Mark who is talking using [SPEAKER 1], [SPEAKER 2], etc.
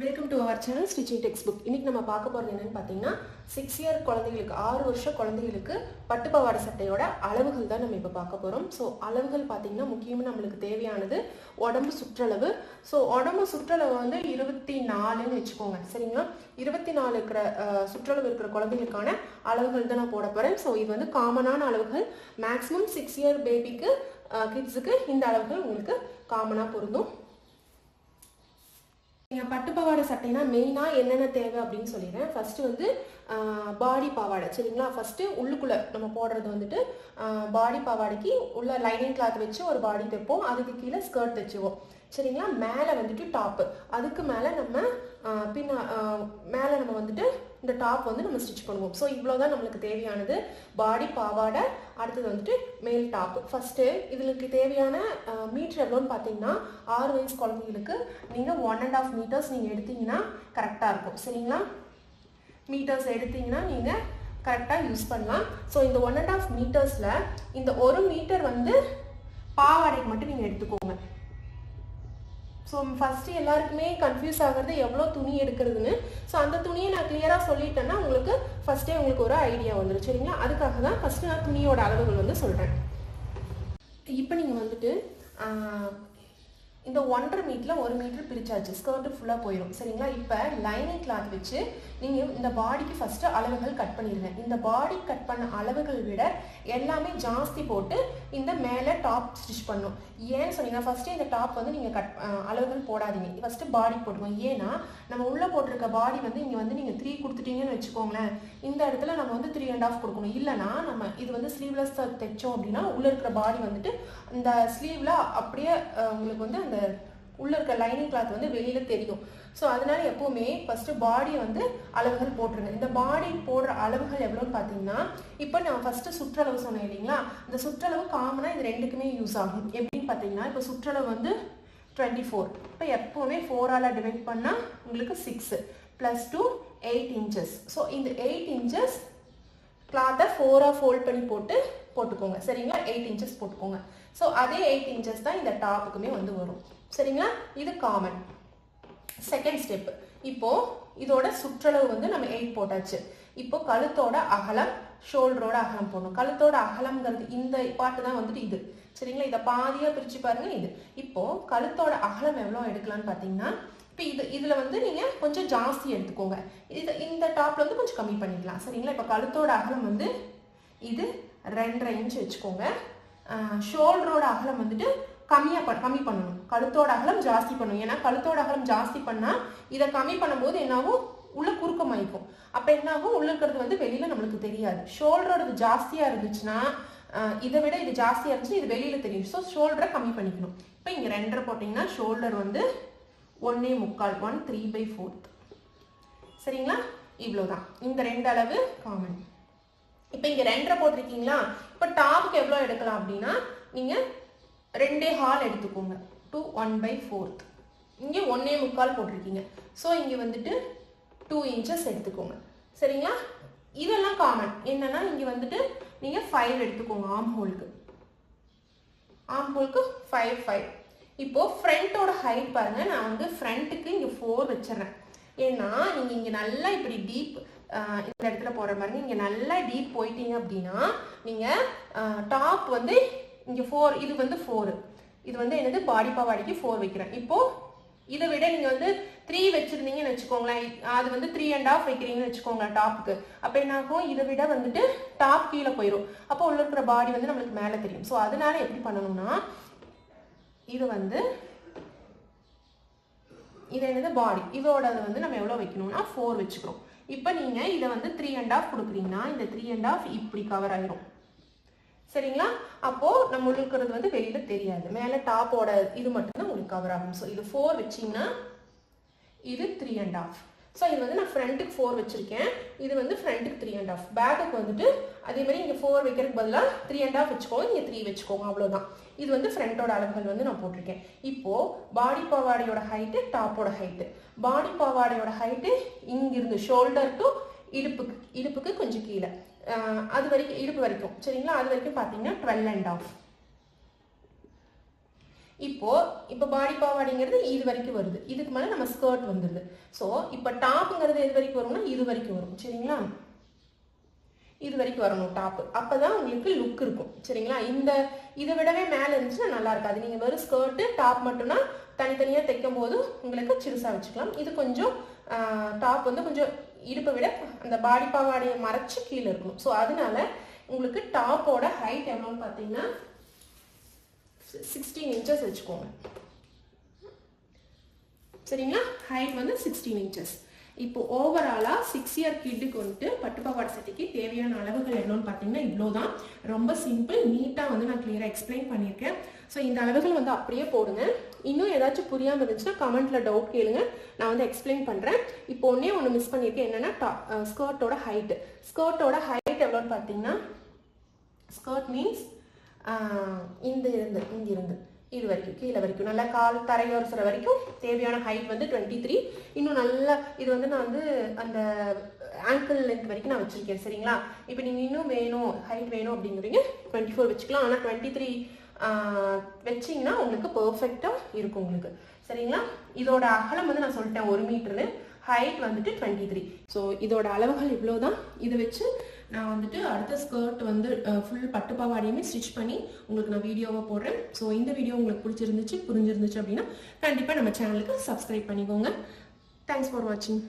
[SPEAKER 1] Welcome to our channel stitching textbook இன்னைக்கு நம்ம பார்க்க போகிறது என்னென்னு பார்த்தீங்கன்னா சிக்ஸ் இயர் குழந்தைகளுக்கு ஆறு வருஷம் குழந்தைகளுக்கு பட்டு பவாடை சட்டையோட அளவுகள் தான் நம்ம இப்போ பார்க்க போகிறோம் ஸோ அளவுகள் பார்த்தீங்கன்னா முக்கியமாக நம்மளுக்கு தேவையானது உடம்பு சுற்றளவு. ஸோ உடம்பு சுற்றளவு வந்து இருபத்தி நாலுன்னு வச்சுக்கோங்க. சரிங்களா? இருபத்தி நாலு இருக்கிற சுற்றளவு இருக்கிற குழந்தைகளுக்கான அளவுகள் தான் நான் போட போகிறேன் ஸோ இது வந்து காமனான அளவுகள். மேக்ஸிமம் சிக்ஸ் இயர் பேபிக்கு கிட்ஸுக்கு இந்த அளவுகள் உங்களுக்கு காமனாக பொருந்தும். பட்டு பாவாடை சட்டைனா மெயினாக என்னென்ன தேவை அப்படின்னு சொல்லிடுறேன். ஃபர்ஸ்ட் வந்து பாடி பாவாடை. சரிங்களா? ஃபர்ஸ்ட் உள்ளுக்குள்ளே நம்ம போடுறது வந்துட்டு பாடி பாவாடைக்கு உள்ள லைனிங் கிளாத் வச்சு ஒரு பாடி தைப்போம். அதுக்கு கீழே ஸ்கர்ட் தைச்சுவோம் சரிங்களா? மேலே வந்துட்டு டாப்பு அதுக்கு மேலே நம்ம பின்ன மேலே நம்ம வந்துட்டு இந்த டாப் வந்து நம்ம ஸ்டிச் பண்ணுவோம். ஸோ இவ்வளோ தான் நம்மளுக்கு தேவையானது. பாடி பாவாடை அடுத்தது வந்துட்டு மேல் டாப் ஃபஸ்ட்டு இதுக்கு தேவையான மீட்டர் எவ்வளோன்னு பார்த்தீங்கன்னா ஆறு வயசு குழந்தைங்களுக்கு நீங்கள் ஒன் அண்ட் ஆஃப் மீட்டர்ஸ் நீங்கள் எடுத்தீங்கன்னா கரெக்டாக இருக்கும். சரிங்களா? மீட்டர்ஸ் எடுத்தீங்கன்னா நீங்கள் கரெக்டாக யூஸ் பண்ணலாம். ஸோ இந்த ஒன் அண்ட் ஆஃப் மீட்டர்ஸில் இந்த ஒரு மீட்டர் வந்து பாவாடைக்கு மட்டும் நீங்கள் எடுத்துக்கோங்க. ஸோ ஃபஸ்ட்டு எல்லாருக்குமே கன்ஃபியூஸ் ஆகிறது எவ்வளோ துணி எடுக்கிறதுன்னு. ஸோ அந்த துணியை நான் கிளியராக சொல்லிட்டேன்னா உங்களுக்கு ஃபஸ்ட்டே உங்களுக்கு ஒரு ஐடியா வந்துடும் சரிங்களா? அதுக்காக தான் ஃபஸ்ட்டு நான் துணியோட அளவுகள் வந்து சொல்கிறேன் இப்போ நீங்கள் வந்துட்டு இந்த ஒன்றரை மீட்டரில் ஒரு மீட்டர் பிரிச்சாச்சு. ஸ்கர்ட்டு ஃபுல்லாக போயிடும் சரிங்களா? இப்போ லைனிங் கிளாத் வச்சு நீங்கள் இந்த பாடிக்கு ஃபஸ்ட்டு அளவுகள் கட் பண்ணிடுங்க இந்த பாடி கட் பண்ண அளவுகள் விட எல்லாமே ஜாஸ்தி போட்டு இந்த மேலே டாப் ஸ்டிச் பண்ணும். ஏன்னு சொன்னீங்கன்னா ஃபஸ்ட்டு இந்த டாப் வந்து நீங்கள் கட் அளவுகள் போடாதீங்க. ஃபஸ்ட்டு பாடி போட்டுக்கோங்க. ஏன்னா நம்ம உள்ளே போட்டிருக்க பாடி வந்து இங்கே வந்து நீங்கள் த்ரீ கொடுத்துட்டீங்கன்னு வச்சுக்கோங்களேன். இந்த இடத்துல நம்ம வந்து த்ரீ அண்ட் ஆஃப் கொடுக்கணும். இல்லைனா நம்ம இது வந்து ஸ்லீவ்லெஸ் தைச்சோம் அப்படின்னா உள்ளே இருக்கிற பாடி வந்துட்டு இந்த ஸ்லீவ்ல அப்படியே உங்களுக்கு வந்து அந்த உள்ளே இருக்க லைனிங் கிளாத் வந்து வெளியில் தெரியும். ஸோ அதனால எப்போவுமே ஃபஸ்ட்டு பாடியை வந்து அளவுகள் போட்டுருங்க. இந்த பாடி போடுற அளவுகள் எவ்வளோன்னு பார்த்தீங்கன்னா இப்போ நான் ஃபஸ்ட்டு சுற்றளவு சொன்னேன் இல்லைங்களா? இந்த சுற்றளவு காமனாக இது ரெண்டுக்குமே யூஸ் ஆகும். எப்படின்னு பார்த்தீங்கன்னா இப்போ சுற்றளவு வந்து டுவெண்ட்டி ஃபோர் இப்போ எப்போவுமே ஃபோரால் டிவைட் பண்ணால் உங்களுக்கு six plus two eight inches so இந்த எயிட் இன்ச்சஸ் கிளாத்தை ஃபோராக ஃபோல்ட் பண்ணி போட்டு போட்டுக்கோங்க. சரிங்களா? எயிட் இன்ச்சஸ் போட்டுக்கோங்க. ஸோ அதே எயிட் இன்ச்சஸ் தான் இந்த டாப்புக்குமே வந்து வரும். சரிங்களா? இது காமன் செகண்ட் ஸ்டெப் இப்போ இதோட சுற்றளவு வந்து நம்ம எயிட் போட்டாச்சு. இப்போ கழுத்தோட அகலம் ஷோல்டரோட அகலம் போடணும். கழுத்தோட அகலம்ங்கிறது இந்த பாட்டு தான் வந்துட்டு இது. சரிங்களா? இதை பாதியாக பிரித்து பாருங்க இது. இப்போ கழுத்தோட அகலம் எவ்வளோ எடுக்கலாம்னு பார்த்தீங்கன்னா இப்போ இது இதில் வந்து நீங்கள் கொஞ்சம் ஜாஸ்தி எடுத்துக்கோங்க. இது இந்த டாப்பில் வந்து கொஞ்சம் கம்மி பண்ணிக்கலாம். சரிங்களா? இப்போ கழுத்தோட அகலம் வந்து இது ரெண்டரை இன்ச் வச்சுக்கோங்க. ஷோல்டரோட அகலம் வந்துட்டு கம்மியாக ப கம்மி பண்ணணும். கழுத்தோட அகலம் ஜாஸ்தி பண்ணணும். ஏன்னா கழுத்தோட அகலம் ஜாஸ்தி பண்ணால் இதை கம்மி பண்ணும்போது என்னாகும்? உள்ள குறுக்கமாயிக்கும். அப்போ என்னாகும்? உள்ள இருக்கிறது வந்து வெளியில் நம்மளுக்கு தெரியாது. ஷோல்டரோடது ஜாஸ்தியாக இருந்துச்சுன்னா இதை விட இது ஜாஸ்தியாக இருந்துச்சு இது வெளியில் தெரியும். ஸோ ஷோல்டரை கம்மி பண்ணிக்கணும். இப்போ இங்கே ரெண்டரை போட்டிங்கன்னா ஷோல்டர் வந்து ஒன்னே முக்கால் ஒன் த்ரீ பை ஃபோர்த் சரிங்களா? இவ்வளோதான் இந்த ரெண்டு அளவு காமன் இப்போ இங்கே ரெண்டரை போட்டிருக்கீங்களா? இப்போ டாப்புக்கு எவ்வளோ எடுக்கலாம் அப்படின்னா நீங்கள் ரெண்டே ஹால் எடுத்துக்கோங்க. டூ ஒன் பை ஃபோர்த் இங்கே ஒன்னே முக்கால் போட்டிருக்கீங்க. ஸோ இங்கே வந்துட்டு டூ இன்ச்சஸ் எடுத்துக்கோங்க. சரிங்களா? இதெல்லாம் காமன் என்னென்னா இங்கே வந்துட்டு நீங்கள் ஃபைவ் எடுத்துக்கோங்க ஆம் ஹோலுக்கு ஆம் ஹோலுக்கு ஃபைவ் ஃபைவ் இப்போது ஃப்ரண்ட்டோட ஹைட் பாருங்கள் நான் வந்து ஃப்ரண்ட்டுக்கு இங்கே ஃபோர் வச்சிடுறேன். ஏன்னா நீங்கள் இங்கே நல்லா இப்படி டீப் இந்த இடத்துல போகிற மாதிரி இங்கே நல்லா டீப் போயிட்டீங்க அப்படின்னா நீங்கள் டாப் வந்து இங்கே ஃபோர் இது வந்து ஃபோரு இது வந்து என்னது? பாடி பாவாடிக்கு ஃபோர் வைக்கிறேன். இப்போ இதை விட நீங்கள் வந்து த்ரீ வச்சுருந்தீங்கன்னு வச்சுக்கோங்களேன். அது வந்து த்ரீ அண்ட் ஆஃப் வைக்கிறீங்கன்னு வச்சுக்கோங்களேன் டாப்புக்கு அப்போ என்ன ஆகும் இதை விட வந்துட்டு டாப் கீழே போயிடும் அப்போ உள்ள இருக்கிற பாடி வந்து நம்மளுக்கு மேலே தெரியும். ஸோ அதனால எப்படி பண்ணணும்னா இது வந்து இது என்னது பாடி இதோட வந்து நம்ம எவ்வளோ வைக்கணும்னா ஃபோர் வச்சுக்கிறோம். இப்போ நீங்கள் இதை வந்து த்ரீ அண்ட் ஆஃப் கொடுக்குறீங்கன்னா இந்த த்ரீ அண்ட் ஆஃப் இப்படி கவர் ஆயிரும். சரிங்களா? அப்போது நம்ம உள்ள இருக்கிறது வந்து வெளியில தெரியாது. மேலே டாப்போட இது மட்டும்தான் உங்களுக்கு கவர் ஆகும். ஸோ இது ஃபோர் வச்சிங்கன்னா இது த்ரீ அண்ட் ஆஃப் ஸோ இது வந்து நான் ஃப்ரண்ட்டுக்கு ஃபோர் வச்சுருக்கேன். இது வந்து ஃப்ரண்ட்டுக்கு த்ரீ அண்ட் ஆஃப் பேக்குக்கு வந்துட்டு அதே மாதிரி இங்கே ஃபோர் வைக்கிறதுக்கு பதிலாக த்ரீ அண்ட் ஆஃப் வச்சுக்கோங்க. இங்கே த்ரீ வச்சுக்கோங்க. அவ்வளோதான் இது வந்து ஃப்ரண்ட்டோட அளவுகள் வந்து நான் போட்டிருக்கேன். இப்போது பாடி பாவாடையோட ஹைட்டு டாப்போட ஹைட்டு பாடி பாவாடையோட ஹைட்டு இங்கிருந்து ஷோல்டர் டு இடுப்புக்கு இடுப்புக்கு கொஞ்சம் கீழே. அது வரைக்கும் இடுப்பு வரைக்கும். சரிங்களா? அது வரைக்கும் பார்த்தீங்கன்னா டுவெல் அண்ட் ஆஃப் இப்போ இப்போ பாடி பாவாடைங்கிறது இது வரைக்கும் வருது. இதுக்கு மேலே நம்ம ஸ்கர்ட் வந்துடுது ஸோ இப்போ டாப்புங்கிறது எது வரைக்கும் வரும்னா இது வரைக்கும் வரும். சரிங்களா? இது வரைக்கும் வரணும் டாப்பு அப்போ தான் உங்களுக்கு லுக் இருக்கும். சரிங்களா? இந்த இதை விடவே மேலே இருந்துச்சுன்னா நல்லா இருக்காது. நீங்கள் வெறும் ஸ்கர்ட்டு டாப் மட்டும்னா தனித்தனியாக தைக்கும் போது உங்களுக்கு சிறுசாக வச்சுக்கலாம். இது கொஞ்சம் டாப் வந்து கொஞ்சம் இடுப்பை விட அந்த பாடி பாவாடையை மறைச்சு கீழே இருக்கணும். ஸோ அதனால உங்களுக்கு டாப்போட ஹைட் எவ்வளோன்னு பார்த்தீங்கன்னா சிக்ஸ்டீன் இன்ச்சஸ் வச்சுக்கோங்க. சரிங்களா? ஹைட் வந்து சிக்ஸ்டீன் இன்ச்சஸ் இப்போ ஓவராலாக சிக்ஸ் இயர் கிட்டுக்கு வந்துட்டு பட்டுப்பாவாடை சட்டைக்கு தேவையான அளவுகள் என்னன்னு பார்த்தீங்கன்னா இவ்வளோ தான் ரொம்ப சிம்பிள் நீட்டாக வந்து நான் கிளியராக எக்ஸ்பிளைன் பண்ணியிருக்கேன். ஸோ இந்த அளவுகள் வந்து அப்படியே போடுங்க. இன்னும் ஏதாச்சும் புரியாமல் இருந்துச்சுன்னா கமெண்ட்டில் டவுட் கேளுங்க. நான் வந்து எக்ஸ்பிளைன் பண்ணுறேன் இப்போ ஒன்றே ஒன்று மிஸ் பண்ணியிருக்கேன். என்னென்னா டா ஸ்கர்ட்டோட ஹைட்டு ஸ்கர்ட்டோட ஹைட் எவ்வளோன்னு பார்த்தீங்கன்னா ஸ்கர்ட் மீன்ஸ் இந்த இருந்து இங்கிருந்து இது வரைக்கும் கீழே வரைக்கும். நல்லா கால் தரையோரசுற வரைக்கும் தேவையான ஹைட் வந்து டுவெண்ட்டி த்ரீ இன்னும் நல்லா இது வந்து நான் வந்து அந்த ஆங்கிள் லென்த் வரைக்கும் நான் வச்சிருக்கேன் சரிங்களா? இப்போ நீங்கள் இன்னும் வேணும் ஹைட் வேணும் அப்படிங்கிறீங்க டுவெண்ட்டி ஃபோர் வச்சுக்கலாம். ஆனால் டுவெண்ட்டி த்ரீ வச்சிங்கன்னா உங்களுக்கு பர்ஃபெக்டாக இருக்கும் உங்களுக்கு. சரிங்களா? இதோட அகலம் வந்து நான் சொல்லிட்டேன் ஒரு மீட்டர்னு ஹைட் வந்துட்டு டுவெண்ட்டி த்ரீ ஸோ இதோட அளவுகள் இவ்வளோ தான் இதை வச்சு நான் வந்துட்டு அடுத்த ஸ்கர்ட் வந்து ஃபுல் பட்டு பாவாடையுமே ஸ்டிச் பண்ணி உங்களுக்கு நான் வீடியோவை போடுறேன். ஸோ இந்த வீடியோ உங்களுக்கு பிடிச்சிருந்துச்சு புரிஞ்சிருந்துச்சு அப்படின்னா கண்டிப்பாக நம்ம சேனலுக்கு சப்ஸ்கிரைப் பண்ணிக்கோங்க. தேங்க்ஸ் ஃபார் வாட்சிங்